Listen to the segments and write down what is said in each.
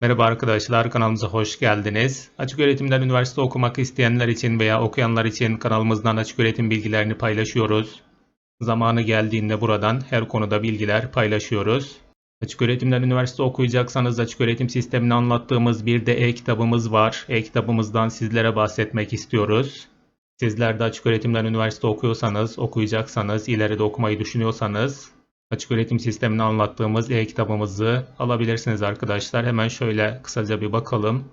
Merhaba arkadaşlar, kanalımıza hoş geldiniz. Açık öğretimden üniversite okumak isteyenler için veya okuyanlar için kanalımızdan açık öğretim bilgilerini paylaşıyoruz. Zamanı geldiğinde buradan her konuda bilgiler paylaşıyoruz. Açık öğretimden üniversite okuyacaksanız açık öğretim sistemini anlattığımız bir de e-kitabımız var. E-kitabımızdan sizlere bahsetmek istiyoruz. Sizler de açık öğretimden üniversite okuyorsanız, okuyacaksanız, ileride okumayı düşünüyorsanız açık öğretim sistemini anlattığımız e-kitabımızı alabilirsiniz arkadaşlar. Hemen şöyle kısaca bir bakalım.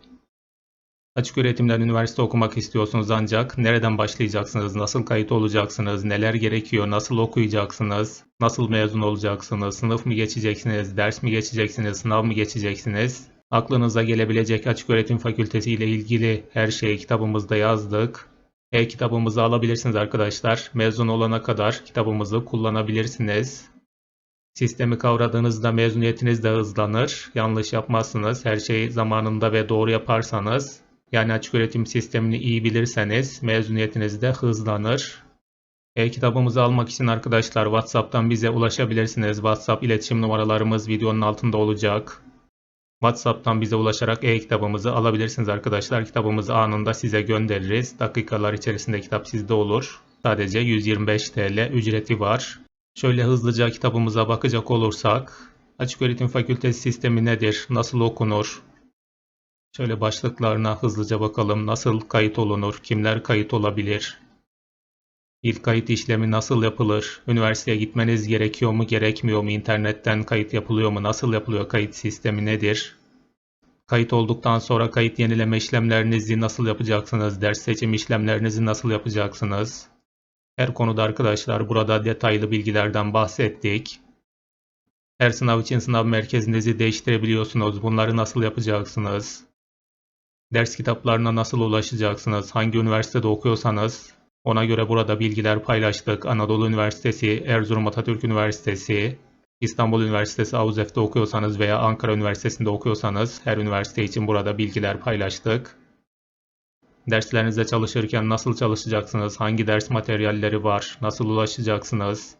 Açık öğretimden üniversite okumak istiyorsunuz ancak nereden başlayacaksınız, nasıl kayıt olacaksınız, neler gerekiyor, nasıl okuyacaksınız, nasıl mezun olacaksınız, sınıf mı geçeceksiniz, ders mi geçeceksiniz, sınav mı geçeceksiniz? Aklınıza gelebilecek açık öğretim fakültesi ile ilgili her şeyi kitabımızda yazdık. E-kitabımızı alabilirsiniz arkadaşlar. Mezun olana kadar kitabımızı kullanabilirsiniz. Sistemi kavradığınızda mezuniyetiniz de hızlanır. Yanlış yapmazsınız. Her şeyi zamanında ve doğru yaparsanız, yani açık öğretim sistemini iyi bilirseniz mezuniyetiniz de hızlanır. E-kitabımızı almak için arkadaşlar WhatsApp'tan bize ulaşabilirsiniz. WhatsApp iletişim numaralarımız videonun altında olacak. WhatsApp'tan bize ulaşarak e-kitabımızı alabilirsiniz arkadaşlar. Kitabımızı anında size göndeririz. Dakikalar içerisinde kitap sizde olur. Sadece 125 TL ücreti var. Şöyle hızlıca kitabımıza bakacak olursak, Açık Öğretim Fakültesi sistemi nedir, nasıl okunur? Şöyle başlıklarına hızlıca bakalım. Nasıl kayıt olunur, kimler kayıt olabilir? İlk kayıt işlemi nasıl yapılır? Üniversiteye gitmeniz gerekiyor mu, gerekmiyor mu? İnternetten kayıt yapılıyor mu? Nasıl yapılıyor? Kayıt sistemi nedir? Kayıt olduktan sonra kayıt yenileme işlemlerinizi nasıl yapacaksınız? Ders seçim işlemlerinizi nasıl yapacaksınız? Her konuda arkadaşlar burada detaylı bilgilerden bahsettik. Her sınav için sınav merkezinizi değiştirebiliyorsunuz. Bunları nasıl yapacaksınız? Ders kitaplarına nasıl ulaşacaksınız? Hangi üniversitede okuyorsanız ona göre burada bilgiler paylaştık. Anadolu Üniversitesi, Erzurum Atatürk Üniversitesi, İstanbul Üniversitesi AUZEF'te okuyorsanız veya Ankara Üniversitesi'nde okuyorsanız her üniversite için burada bilgiler paylaştık. Derslerinizde çalışırken nasıl çalışacaksınız? Hangi ders materyalleri var? Nasıl ulaşacaksınız?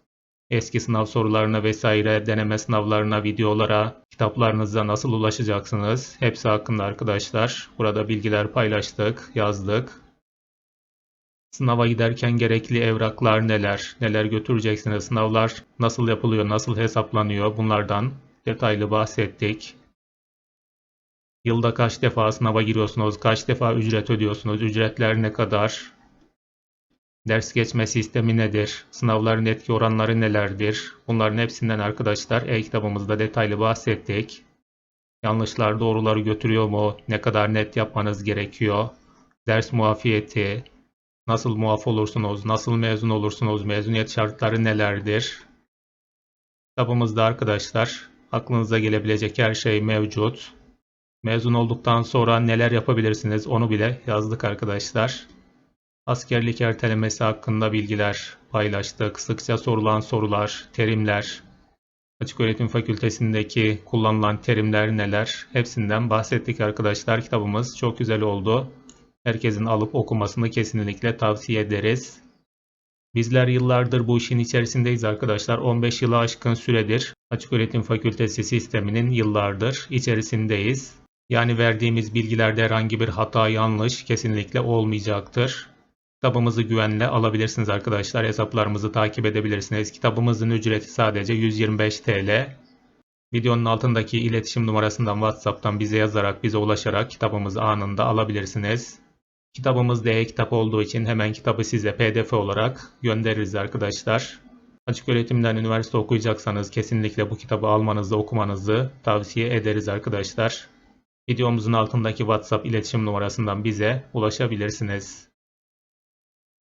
Eski sınav sorularına vesaire, deneme sınavlarına, videolara, kitaplarınıza nasıl ulaşacaksınız? Hepsi hakkında arkadaşlar. Burada bilgiler paylaştık, yazdık. Sınava giderken gerekli evraklar neler? Neler götüreceksiniz? Sınavlar nasıl yapılıyor? Nasıl hesaplanıyor? Bunlardan detaylı bahsettik. Yılda kaç defa sınava giriyorsunuz? Kaç defa ücret ödüyorsunuz? Ücretler ne kadar? Ders geçme sistemi nedir? Sınavların etki oranları nelerdir? Bunların hepsinden arkadaşlar e-kitabımızda detaylı bahsettik. Yanlışlar doğruları götürüyor mu? Ne kadar net yapmanız gerekiyor? Ders muafiyeti, nasıl muaf olursunuz? Nasıl mezun olursunuz? Mezuniyet şartları nelerdir? Kitabımızda arkadaşlar aklınıza gelebilecek her şey mevcut. Mezun olduktan sonra neler yapabilirsiniz onu bile yazdık arkadaşlar. Askerlik ertelemesi hakkında bilgiler paylaştık. Sıkça sorulan sorular, terimler, Açık Öğretim Fakültesindeki kullanılan terimler neler hepsinden bahsettik arkadaşlar. Kitabımız çok güzel oldu. Herkesin alıp okumasını kesinlikle tavsiye ederiz. Bizler yıllardır bu işin içerisindeyiz arkadaşlar. 15 yılı aşkın süredir Açık Öğretim Fakültesi sisteminin yıllardır içerisindeyiz. Yani verdiğimiz bilgilerde herhangi bir hata yanlış kesinlikle olmayacaktır. Kitabımızı güvenle alabilirsiniz arkadaşlar. Hesaplarımızı takip edebilirsiniz. Kitabımızın ücreti sadece 125 TL. Videonun altındaki iletişim numarasından WhatsApp'tan bize yazarak bize ulaşarak kitabımızı anında alabilirsiniz. Kitabımız da e-kitap olduğu için hemen kitabı size pdf olarak göndeririz arkadaşlar. Açık öğretimden üniversite okuyacaksanız kesinlikle bu kitabı almanızı okumanızı tavsiye ederiz arkadaşlar. Videomuzun altındaki WhatsApp iletişim numarasından bize ulaşabilirsiniz.